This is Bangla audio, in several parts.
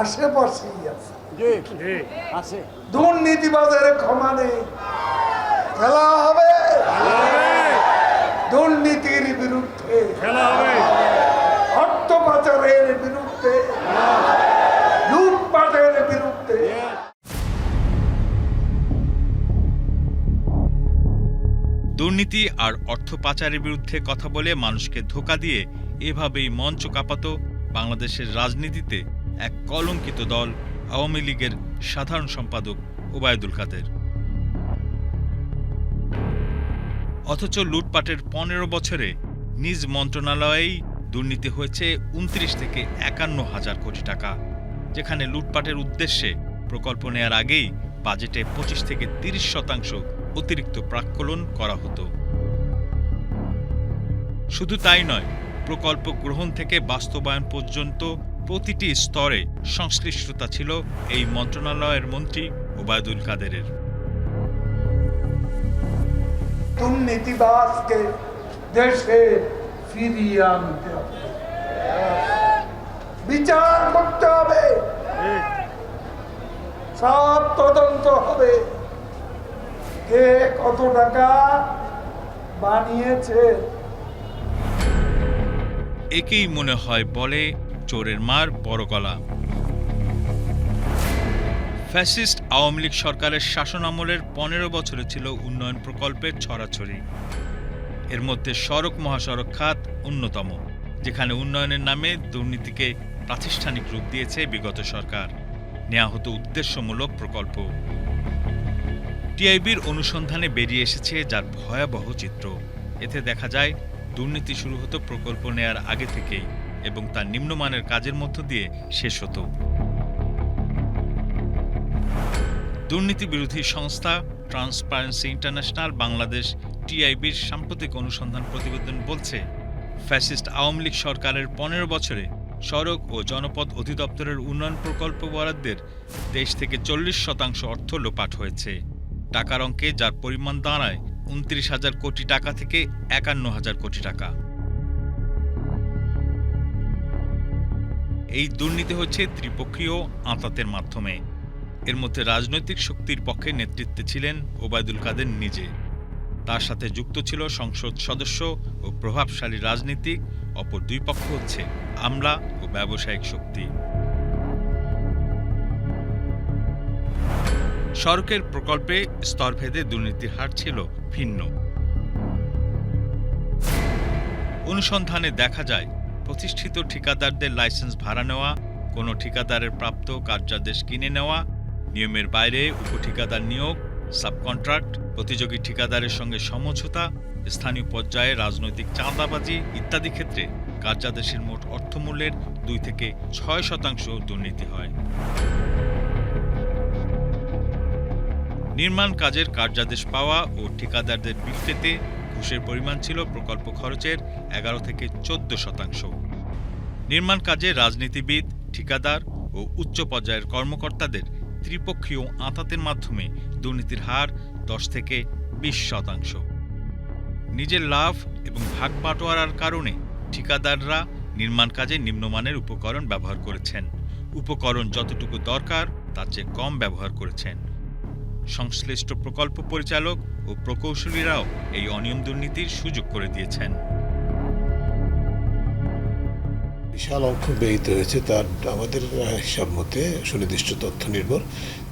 আশেপাশেই আছে। জি আছে। দুর্নীতিবাজের ক্ষমা নেই। খেলা হবে। দুর্নীতির বিরুদ্ধে। খেলা হবে। অর্থ পাচারের বিরুদ্ধে লুটপাটের বিরুদ্ধে। দুর্নীতি আর অর্থ পাচারের বিরুদ্ধে কথা বলে মানুষকে ধোকা দিয়ে এভাবেই মঞ্চ কাঁপাত বাংলাদেশের রাজনীতিতে এক কলঙ্কিত দল আওয়ামী লীগের সাধারণ সম্পাদক ওবায়দুল কাদের। অথচ লুটপাটের পনেরো বছরে নিজ মন্ত্রণালয়েই দুর্নীতি হয়েছে উনত্রিশ থেকে একান্ন হাজার কোটি টাকা, যেখানে লুটপাটের উদ্দেশ্যে প্রকল্প নেয়ার আগেই বাজেটে পঁচিশ থেকে তিরিশ শতাংশ অতিরিক্ত প্রাক্কলন করা হতো। শুধু তাই নয় প্রকল্প গ্রহণ থেকে বাস্তবায়ন পর্যন্ত প্রতিটি স্তরে সংশ্লিষ্টতা ছিল এই মন্ত্রণালয়ের মন্ত্রী ওবায়দুল কাদেরের। দেশে ফিরিয়ে আনতে বিচার করতে হবে। সব তদন্ত হবে। কে কত টাকা বানিয়েছে? একেই মনে হয় বলে চোরের মার বড় গলা। ফ্যাসিস্ট আওয়ামী লীগ সরকারের শাসন আমলের পনেরো বছরে ছিল উন্নয়ন প্রকল্পের ছড়াছড়ি। এর মধ্যে সড়ক মহাসড়ক খাত অন্যতম, যেখানে উন্নয়নের নামে দুর্নীতিকে প্রাতিষ্ঠানিক রূপ দিয়েছে বিগত সরকার। নেওয়া হতো উদ্দেশ্যমূলক প্রকল্প। টিআইবির অনুসন্ধানে বেরিয়ে এসেছে যার ভয়াবহ চিত্র। এতে দেখা যায় দুর্নীতি শুরু হতো প্রকল্প নেয়ার আগে থেকেই এবং তার নিম্নমানের কাজের মধ্য দিয়ে শেষ হতো। দুর্নীতি বিরোধী সংস্থা ট্রান্সপারেন্সি ইন্টারন্যাশনাল বাংলাদেশ টিআইবির সাম্প্রতিক অনুসন্ধান প্রতিবেদন বলছে, ফ্যাসিস্ট আওয়ামী লীগ সরকারের পনেরো বছরে সড়ক ও জনপথ অধিদপ্তরের উন্নয়ন প্রকল্প বরাদ্দের দেশ থেকে চল্লিশ শতাংশ অর্থ লোপাট হয়েছে। টাকার অঙ্কে যার পরিমাণ দাঁড়ায় উনত্রিশ হাজার কোটি টাকা থেকে একান্ন হাজার কোটি টাকা। এই দুর্নীতি হচ্ছে ত্রিপক্ষীয় আঁতাতের মাধ্যমে। এর মধ্যে রাজনৈতিক শক্তির পক্ষে নেতৃত্বে ছিলেন ওবায়দুল কাদের নিজে। তার সাথে যুক্ত ছিল সংসদ সদস্য ও প্রভাবশালী রাজনীতিক, অপর দুই পক্ষ হচ্ছে আমলা ও ব্যবসায়িক শক্তি। সড়কের প্রকল্পে স্তরভেদে দুর্নীতির হার ছিল ভিন্ন। অনুসন্ধানে দেখা যায়, প্রতিষ্ঠিত ঠিকাদারদের লাইসেন্স ভাড়া নেওয়া, কোনো ঠিকাদারের প্রাপ্ত কার্যাদেশ কিনে নেওয়া, নিয়মের বাইরে উপঠিকাদার নিয়োগ, সাবকন্ট্রাক্ট, প্রতিযোগী ঠিকাদারের সঙ্গে সমঝোতা, স্থানীয় পর্যায়ে রাজনৈতিক চাঁদাবাজি ইত্যাদি ক্ষেত্রে কার্যাদেশের মোট অর্থমূল্যের দুই থেকে ছয় শতাংশ দুর্নীতি হয়। নির্মাণ কাজের কার্যাদেশ পাওয়া ও ঠিকাদারদের বিল পেতে ঘুষের পরিমাণ ছিল প্রকল্প খরচের এগারো থেকে চোদ্দ শতাংশ। নির্মাণ কাজে রাজনীতিবিদ, ঠিকাদার ও উচ্চ পর্যায়ের কর্মকর্তাদের ত্রিপক্ষীয় আঁতাতের মাধ্যমে দুর্নীতির হার দশ থেকে বিশ শতাংশ। নিজের লাভ এবং ভাগ বাটোয়ারার কারণে ঠিকাদাররা নির্মাণ কাজে নিম্নমানের উপকরণ ব্যবহার করেছেন। উপকরণ যতটুকু দরকার, তার চেয়ে কম ব্যবহার করেছেন। সংশ্লিষ্ট প্রকল্প পরিচালক ও প্রকৌশলীরাও এই অনিয়ম দুর্নীতির সুযোগ করে দিয়েছেন। বিশাল অঙ্ক ব্যয়িত হয়েছে, তার আমাদের হিসাব মতে সুনির্দিষ্ট তথ্য নির্ভর।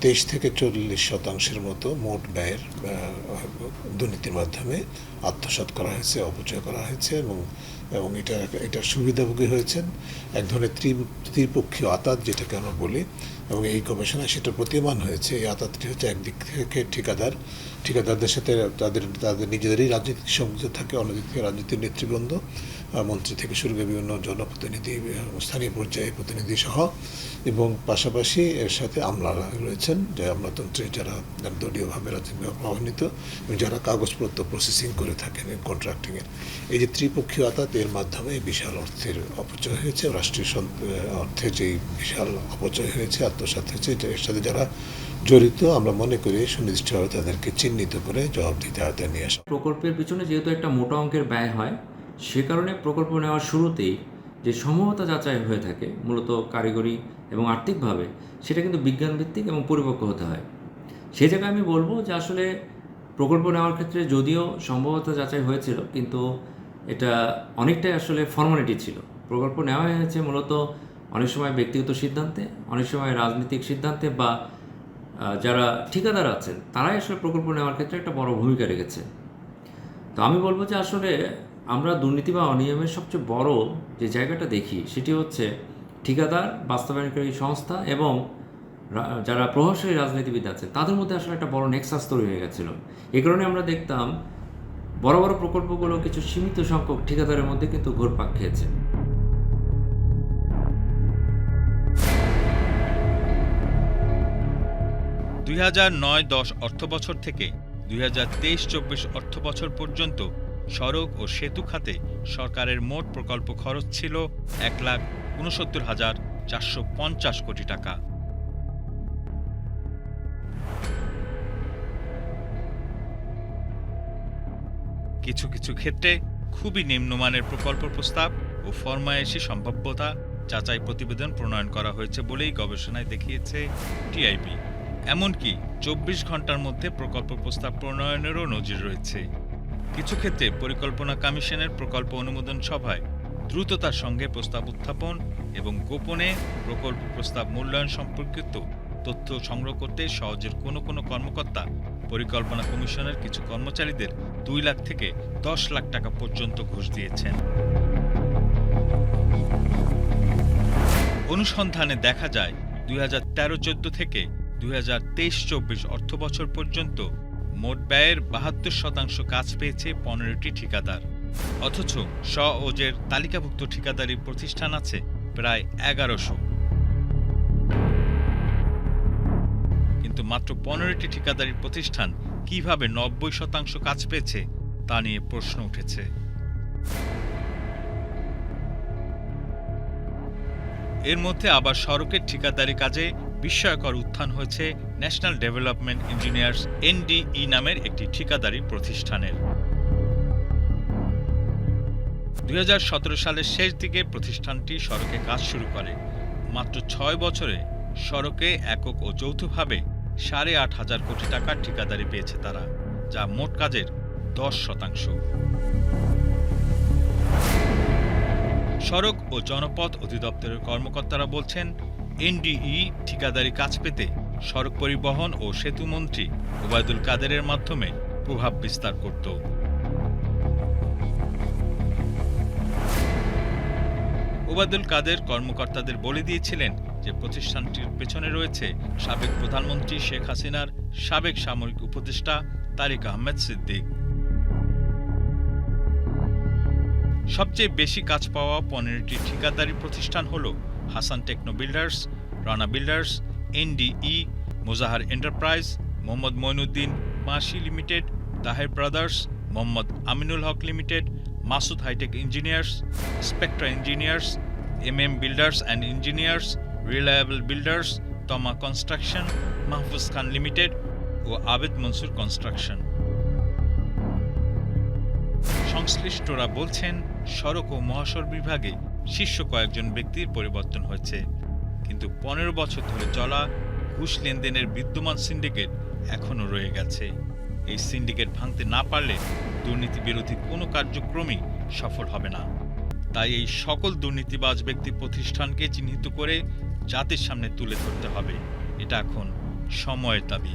তেইশ থেকে চল্লিশ শতাংশের মতো মোট ব্যয়ের দুর্নীতির মাধ্যমে আত্মসাৎ করা হয়েছে, অপচয় করা হয়েছে এবং এবং এটা এটা সুবিধাভোগী হয়েছেন এক ধরনের ত্রি ত্রিপক্ষীয় আতাত, যেটাকে আমরা বলি, এবং এই গবেষণায় সেটা প্রতীয়মান হয়েছে। এই আতাতটি হচ্ছে একদিক থেকে ঠিকাদার, ঠিকাদারদের সাথে তাদের তাদের নিজেদেরই রাজনৈতিক সংযোগ থাকে অন্যদিক থেকে রাজনীতির নেতৃবৃন্দ। মন্ত্রী থেকে শুরু করে বিভিন্ন জনপ্রতিনিধি, স্থানীয় পর্যায়ে প্রতিনিধি সহ এবং পাশাপাশি এর সাথে আমলারা রয়েছেন, যে আমলাতন্ত্রে যারা দলীয়ভাবে রাজনৈতিকভাবে প্রভাবিত এবং যারা কাগজপত্র প্রসেসিং করে থাকেন কন্ট্রাক্টিংয়ের এই যে ত্রিপক্ষীয় আতাত এর মাধ্যমে বিশাল অর্থের অপচয় হয়েছে রাষ্ট্রীয় অর্থে যে বিশাল অপচয় হয়েছে, আত্মসাৎ হয়েছে এর সাথে যারা জড়িত, আমরা মনে করি সুনির্দিষ্টভাবে তাদেরকে চিহ্নিত করে জবাবদিহিতে আওতায় নিয়ে আসা। প্রকল্পের পিছনে যেহেতু একটা মোটা অঙ্কের ব্যয় হয় সে কারণে প্রকল্প নেওয়ার শুরুতেই যে সম্ভবতা যাচাই হয়ে থাকে, মূলত কারিগরি এবং আর্থিকভাবে, সেটা কিন্তু বিজ্ঞানভিত্তিক এবং পরিপক্ক হতে হয়। সেই জায়গায় আমি বলব যে আসলে প্রকল্প নেওয়ার ক্ষেত্রে যদিও সম্ভবতা যাচাই হয়েছিল, কিন্তু এটা অনেকটাই আসলে ফর্মালিটি ছিল। প্রকল্প নেওয়া হয়েছে মূলত অনেক সময় ব্যক্তিগত সিদ্ধান্তে, অনেক সময় রাজনৈতিক সিদ্ধান্তে বা যারা ঠিকাদার আছেন, তারাই আসলে প্রকল্প নেওয়ার ক্ষেত্রে একটা বড় ভূমিকা রেখেছে। তো আমি বলব যে আসলে আমরা দুর্নীতি বা অনিয়মের সবচেয়ে বড় যে জায়গাটা দেখি, সেটি হচ্ছে ঠিকাদার, বাস্তবায়নকারী সংস্থা এবং যারা প্রভাবশালী রাজনীতিবিদ আছে, তাদের মধ্যে আসলে একটা বড় নেক্সাস তৈরি হয়ে গেছিল। এই কারণে আমরা দেখতাম বড় বড় প্রকল্পগুলো কিছু সীমিত সংখ্যক ঠিকাদারের মধ্যে কিন্তু ঘোরপাক খেয়েছে। দুই হাজার নয় দশ অর্থবছর থেকে দুই হাজার তেইশ চব্বিশ অর্থবছর পর্যন্ত সড়ক ও সেতু খাতে সরকারের মোট প্রকল্প খরচ ছিল এক লাখ উনসত্তর হাজার চারশো পঞ্চাশ কোটি টাকা। কিছু কিছু ক্ষেত্রে খুবই নিম্নমানের প্রকল্প প্রস্তাব ও ফরমায়েশি সম্ভাব্যতা যাচাই প্রতিবেদন প্রণয়ন করা হয়েছে বলেই গবেষণায় দেখিয়েছে টিআইবি। এমনকি চব্বিশ ঘণ্টার মধ্যে প্রকল্প প্রস্তাব প্রণয়নেরও নজির রয়েছে। কিছু ক্ষেত্রে পরিকল্পনা কমিশনের প্রকল্প অনুমোদন সভায় দ্রুততার সঙ্গে প্রস্তাব উত্থাপন এবং গোপনে প্রকল্প প্রস্তাব মূল্যায়ন সম্পর্কিত তথ্য সংগ্রহ করতে সহজের কোনো কোনো কর্মকর্তা, পরিকল্পনা কমিশনের কিছু কর্মচারীদের দুই লাখ থেকে দশ লাখ টাকা পর্যন্ত ঘুষ দিয়েছেন। অনুসন্ধানে দেখা যায়, দুই হাজার তেরো চোদ্দ থেকে দুই হাজার তেইশ চব্বিশ অর্থবছর পর্যন্ত মোট ব্যয়ের বাহাত্তর শতাংশ কাজ পেয়েছে পনেরোটি ঠিকাদার। অথচ স ওজের তালিকাভুক্ত ঠিকাদারি প্রতিষ্ঠান আছে প্রায় এগারোশো। কিন্তু মাত্র পনেরোটি ঠিকাদারি প্রতিষ্ঠান কীভাবে নব্বই শতাংশ কাজ পেয়েছে তা নিয়ে প্রশ্ন উঠেছে। এর মধ্যে আবার সড়কের ঠিকাদারি কাজে বিস্ময়কর উত্থান হয়েছে ন্যাশনাল ডেভেলপমেন্ট ইঞ্জিনিয়ার্স এনডিই নামের একটি ঠিকাদারি প্রতিষ্ঠানের। দু হাজার সতেরো সালের শেষ দিকে প্রতিষ্ঠানটি সড়কে কাজ শুরু করে। মাত্র ছয় বছরে সড়কে একক ও যৌথভাবে সাড়ে আট হাজার কোটি টাকার ঠিকাদারি পেয়েছে তারা, যা মোট কাজের দশ শতাংশ। সড়ক ও জনপথ অধিদপ্তরের কর্মকর্তারা বলছেন এনডিই ঠিকাদারি কাজ পেতে সড়ক পরিবহন ও সেতু মন্ত্রী ওবায়দুল কাদেরের মাধ্যমে প্রভাব বিস্তার করত। ওবায়দুল কাদের কর্মকর্তাদের বলে দিয়েছিলেন যে প্রতিষ্ঠানটির পেছনে রয়েছে সাবেক প্রধানমন্ত্রী শেখ হাসিনার সাবেক সামরিক উপদেষ্টা তারিক আহমেদ সিদ্দিক। সবচেয়ে বেশি কাজ পাওয়া পনেরোটি ঠিকাদারি প্রতিষ্ঠান হল Hasan techno builders, Rana builders NDE, Mozahar enterprise, Mohammad Moinuddin মাসি limited, Taher brothers, Mohammad Aminul Haque limited, Masud hitech engineers, Spectra engineers M M builders and engineers, reliable builders, Toma construction, Mahfuz Khan limited O Abed Mansur construction. সংশ্লিষ্টরা বলছেন, সড়ক ও মহাসড়ক বিভাগে শীর্ষ কয়েকজন ব্যক্তির পরিবর্তন হয়েছে। কিন্তু পনেরো বছর ধরে চলা ঘুষ লেনদেনের বিদ্যমান সিন্ডিকেট এখনও রয়ে গেছে। এই সিন্ডিকেট ভাঙতে না পারলে দুর্নীতি বিরোধী কোনো কার্যক্রমই সফল হবে না। তাই এই সকল দুর্নীতিবাজ ব্যক্তি প্রতিষ্ঠানকে চিহ্নিত করে জাতির সামনে তুলে ধরতে হবে। এটা এখন সময়ের দাবি।